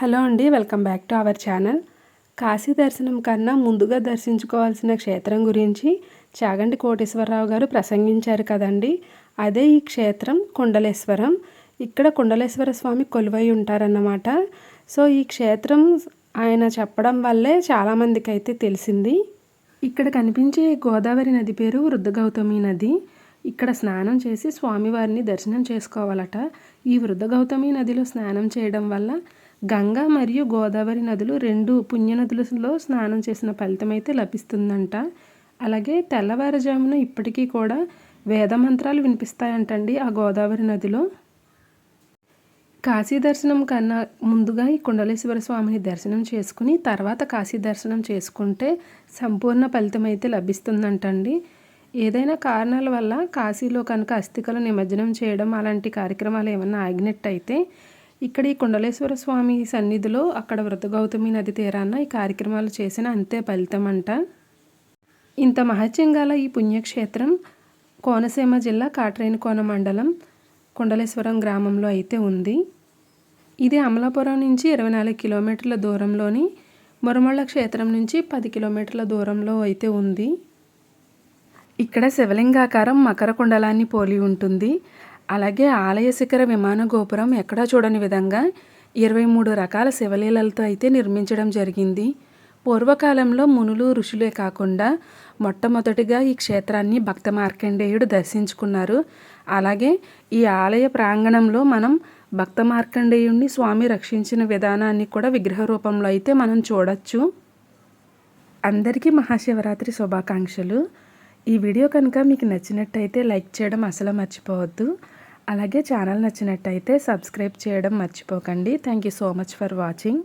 Hello అండి welcome back to our channel. Kashi దర్శనం కన్నా ముందుగా దర్శించుకోవాల్సిన క్షేత్రం గురించి చాగంటి కోటేశ్వరరావు గారు ప్రసంగించారు కదండి. అదే ఈ క్షేత్రం కుండలేశ్వరం. ఇక్కడ కుండలేశ్వర స్వామి కొలువై ఉంటారన్నమాట. సో ఈ క్షేత్రం ఆయన చెప్పడం వల్లే చాలామందికి అయితే తెలిసింది. ఇక్కడ కనిపించే గోదావరి నది పేరు వృద్ధగౌతమి నది. ఇక్కడ స్నానం చేసి స్వామివారిని దర్శనం చేసుకోవాలట. ఈ వృద్ధగౌతమి నదిలో స్నానం చేయడం వల్ల గంగా మరియు గోదావరి నదులు రెండు పుణ్యనదులలో స్నానం చేసిన ఫలితం అయితే లభిస్తుందంట. అలాగే తెల్లవారుజామున ఇప్పటికీ కూడా వేద మంత్రాలు వినిపిస్తాయంటండి ఆ గోదావరి నదిలో. కాశీ దర్శనం కన్నా ముందుగా ఈ కుండలేశ్వర స్వామిని దర్శనం చేసుకుని తర్వాత కాశీ దర్శనం చేసుకుంటే సంపూర్ణ ఫలితం అయితే లభిస్తుందంటండి. ఏదైనా కారణాల వల్ల కాశీలో కనుక అస్థికలు నిమజ్జనం చేయడం అలాంటి కార్యక్రమాలు ఏమన్నా ఆగినట్టయితే ఇక్కడ ఈ కుండలేశ్వర స్వామి సన్నిధిలో అక్కడ వృతగౌతమి నది తీరాన ఈ కార్యక్రమాలు చేసిన అంతే ఫలితం అంట ఇంత మహత్యం గల ఈ పుణ్యక్షేత్రం కోనసీమ జిల్లా కాట్రేనికోన మండలం కుండలేశ్వరం గ్రామంలో అయితే ఉంది. ఇది అమలాపురం నుంచి ఇరవై నాలుగు కిలోమీటర్ల దూరంలోని మురమళ్ళ క్షేత్రం నుంచి పది కిలోమీటర్ల దూరంలో అయితే ఉంది. ఇక్కడ శివలింగాకారం మకర కుండలాన్ని పోలి ఉంటుంది. అలాగే ఆలయ శిఖర విమాన గోపురం ఎక్కడా చూడని విధంగా ఇరవై మూడు రకాల శివలీలలతో అయితే నిర్మించడం జరిగింది. పూర్వకాలంలో మునులు ఋషులే కాకుండా మొట్టమొదటిగా ఈ క్షేత్రాన్ని భక్త మార్కండేయుడు దర్శించుకున్నారు. అలాగే ఈ ఆలయ ప్రాంగణంలో మనం భక్త మార్కండేయుడిని స్వామి రక్షించిన విధానాన్ని కూడా విగ్రహ రూపంలో అయితే మనం చూడొచ్చు. అందరికీ మహాశివరాత్రి శుభాకాంక్షలు. ఈ వీడియో కనుక మీకు నచ్చినట్టయితే లైక్ చేయడం అసలు మర్చిపోవద్దు. అలాగే ఛానల్ నచ్చినట్టయితే సబ్స్క్రైబ్ చేయడం మర్చిపోకండి. Thank you so much for watching